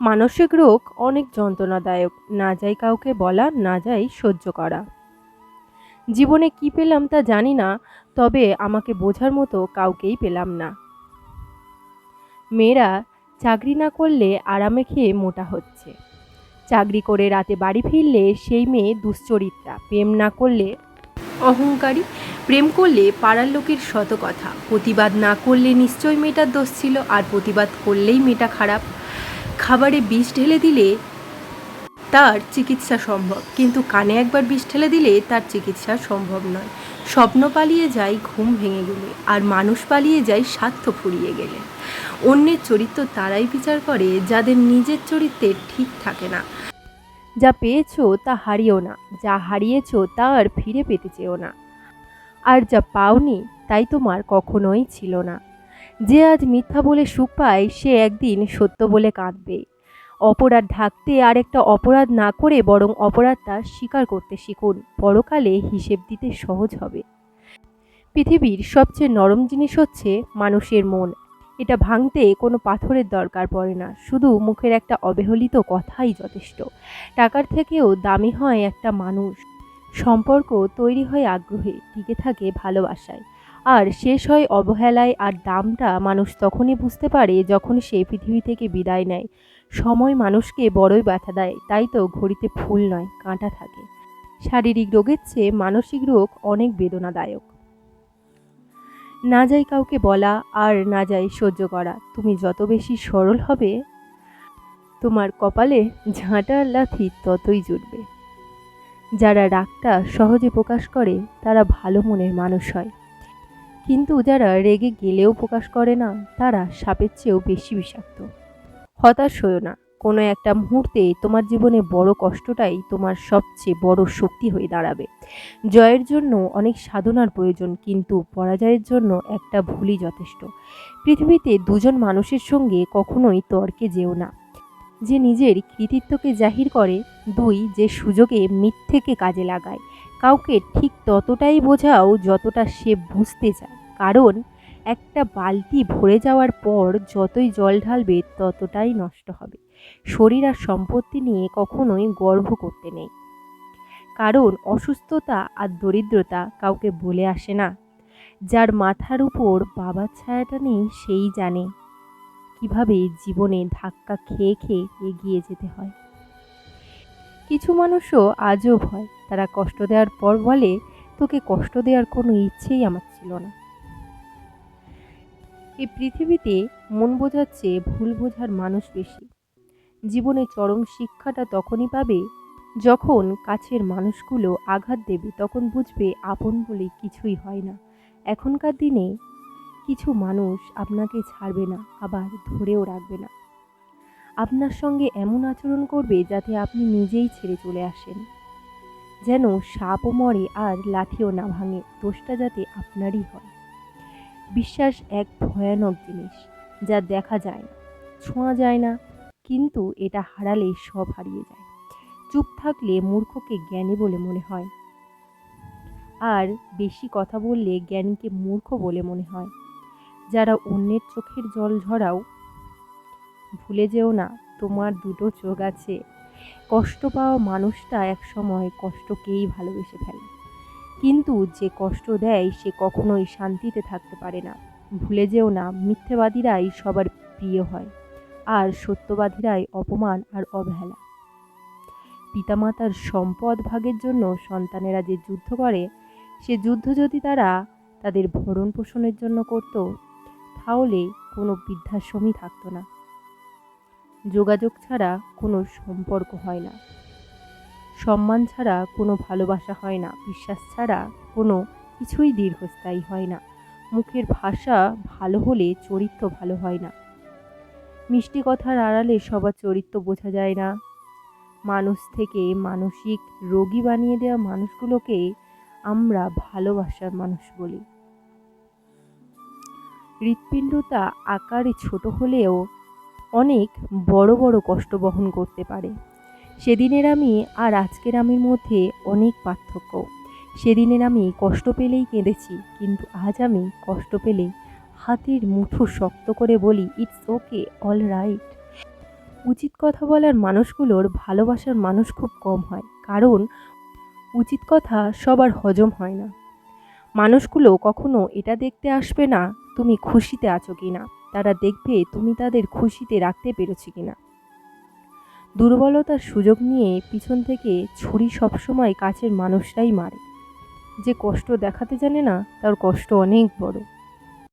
মানসিক রোগ অনেক যন্ত্রণাদায়ক। না যাই কাউকে বলা, না যাই সহ্য করা। জীবনে কি পেলাম তা জানি না, তবে আমাকে বোঝার মতো কাউকেই পেলাম না। মেয়েরা চাকরি না করলে আরামে খেয়ে মোটা হচ্ছে। চাকরি করে রাতে বাড়ি ফিরলে সেই মেয়ে দুশ্চরিত্রা, প্রেম না করলে অহংকারী, প্রেম করলে পাড়ার লোকের শত কথা প্রতিবাদ না করলে নিশ্চয়ই মেয়েটার দোষ ছিল, আর প্রতিবাদ করলেই মেয়েটা খারাপ। খাবারে বিষ ঢেলে দিলে তার চিকিৎসা সম্ভব। কিন্তু কানে একবার বিষ ঢেলে দিলে তার চিকিৎসা সম্ভব নয়। স্বপ্ন পালিয়ে যায় ঘুম ভেঙে গেলে, আর মানুষ পালিয়ে যায় স্বার্থ ফুরিয়ে গেলে। অন্যের চরিত্র তারাই বিচার করে, যাদের নিজের চরিত্রে ঠিক থাকে না। যা পেয়েছ তা হারিও না, যা হারিয়েছো তা আর ফিরে পেতে চেও না। আর যা পাওনি, তাই তোমার কখনোই ছিল না। যে আজ মিথ্যা বলে সুখ পায়, সে একদিন সত্য বলে কাঁদবে। অপরাধ ঢাকতে আর একটা অপরাধ না করে বরং অপরাধটা স্বীকার করতে শিখুন। পরকালে হিসেব দিতে সহজ হবে। পৃথিবীর সবচেয়ে নরম জিনিস হচ্ছে মানুষের মন। এটা ভাঙতে কোনো পাথরের দরকার পড়ে না। শুধু মুখের একটা অবহেলিত কথাই যথেষ্ট। টাকার থেকেও দামি হয় একটা মানুষ। সম্পর্ক তৈরি হয় আগ্রহে, টিকে থাকে ভালোবাসায়। আর শেষ হয় অবহেলায় আর দামটা মানুষ তখনই বুঝতে পারে যখন সে পৃথিবী থেকে বিদায় নেয়। সময় মানুষকে বড়ই ব্যথা দেয়, তাই তো ঘড়িতে ফুল নয়, কাঁটা থাকে। শারীরিক রোগের চেয়ে মানসিক রোগ অনেক বেদনাদায়ক। না যাই কাউকে বলা আর না যাই সহ্য করা, তুমি যত বেশি সরল হবে, তোমার কপালে ঝাঁটা লাথি ততই জুটবে। যারা রাগটা সহজে প্রকাশ করে, তারা ভালো মনের মানুষ হয়। কিন্তু যারা রেগে গেলেও প্রকাশ করে না, তারা সাপের চেয়েও বেশি বিষাক্ত। হতাশ হয়েও না। কোনো একটা মুহূর্তে তোমার জীবনে বড় কষ্টটাই তোমার সবচেয়ে বড় শক্তি হয়ে দাঁড়াবে। জয়ের জন্য অনেক সাধনার প্রয়োজন, কিন্তু পরাজয়ের জন্য একটা ভুলই যথেষ্ট। পৃথিবীতে দুজন মানুষের সঙ্গে কখনোই তর্কে যেও না। যে নিজের কৃতিত্বকে জাহির করে, দুই যে সুযোগে মিথ্যেকে কাজে লাগায়। কাউকে ঠিক ততটাই বোঝাও যতটা সে বুঝতে চায়। কারণ একটা বালতি ভরে যাওয়ার পর যতই জল ঢালবে ততটাই নষ্ট হবে। শরীর আর সম্পত্তি নিয়ে কখনোই গর্ব করতে নেই। কারণ অসুস্থতা আর দরিদ্রতা কাউকে বলে আসে না। যার মাথার উপর বাবার ছায়াটা নেই সেই জানে কীভাবে জীবনে ধাক্কা খেয়ে খেয়ে এগিয়ে যেতে হয়। কিছু মানুষও আজও ভয়। তারা কষ্ট দেওয়ার পর বলে, তোকে কষ্ট দেওয়ার কোনো ইচ্ছেই আমার ছিল না। এই পৃথিবীতে মন বোঝার চেয়ে ভুল বোঝার মানুষ বেশি। জীবনে চরম শিক্ষাটা তখনই পাবে যখন কাছের মানুষগুলো আঘাত দেবে, তখন বুঝবে আপন বলে কিছুই হয় না। এখনকার দিনে কিছু মানুষ আপনাকে ছাড়বে না, আবার ধরেও রাখবে না। আপনার সঙ্গে এমন আচরণ করবে যাতে আপনি নিজেই ছেড়ে চলে আসেন। যেন সাপও মরে আর লাঠিও না ভাঙে, দোষটা যাতে আপনারই হয়। বিশ্বাস এক ভয়ানক জিনিস, যা দেখা যায় না, ছোঁয়া যায় না, কিন্তু এটা হারালে সব হারিয়ে যায়। চুপ থাকলে মূর্খকে জ্ঞানী বলে মনে হয়। আর বেশি কথা বললে জ্ঞানীকে মূর্খ বলে মনে হয়। যারা অন্যের চোখের জল ঝরাও ভুলে যেও না, তোমার দুটো চোখ আছে। কষ্ট পাওয়া মানুষটা এক সময় কষ্টকেই ভালোবেসে ফেলে। কিন্তু যে কষ্ট দেয়, সে কখনোই শান্তিতে থাকতে পারে না। ভুলে যেও না, মিথ্যেবাদীরাই সবার প্রিয় হয়, আর সত্যবাদীরাই অপমান আর অবহেলা। পিতামাতার সম্পদ ভাগের জন্য সন্তানেরা যে যুদ্ধ করে, সে যুদ্ধ যদি তারা তাদের ভরণ পোষণের জন্য করত, তাহলে কোনো বৃদ্ধাশ্রমই থাকতো না। যোগাযোগ ছাড়া কোনো সম্পর্ক হয় না। সম্মান ছাড়া কোনো ভালোবাসা হয় না। বিশ্বাস ছাড়া কোনো কিছুই দীর্ঘস্থায়ী হয় না। মুখের ভাষা ভালো হলে চরিত্র ভালো হয় না। মিষ্টি কথার আড়ালে সবার চরিত্র বোঝা যায় না। মানুষ থেকে মানসিক রোগী বানিয়ে দেওয়া মানুষগুলোকে আমরা ভালোবাসার মানুষ বলি। হৃৎপিণ্ডটা আকারে ছোট হলেও অনেক বড় বড় কষ্ট বহন করতে পারে। সেদিনের আমি আর আজকের আমির মধ্যে অনেক পার্থক্য। সেদিনের আমি কষ্ট পেলেই কেঁদেছি, কিন্তু আজ আমি কষ্ট পেলে হাতের মুঠো শক্ত করে বলি ইটস ওকে অল রাইট উচিত কথা বলার মানুষগুলোর ভালোবাসার মানুষ খুব কম হয়, কারণ উচিত কথা সবার হজম হয় না। মানুষগুলো কখনো এটা দেখতে আসবে না, তুমি খুশিতে আছো কি না তারা দেখবে তুমি তাদের খুশিতে রাখতে পেরেছি কি না দুর্বলতার সুযোগ নিয়ে পিছন থেকে ছুরি সবসময় কাছের মানুষরাই মারে। যে কষ্ট দেখাতে জানে না, তার কষ্ট অনেক বড়।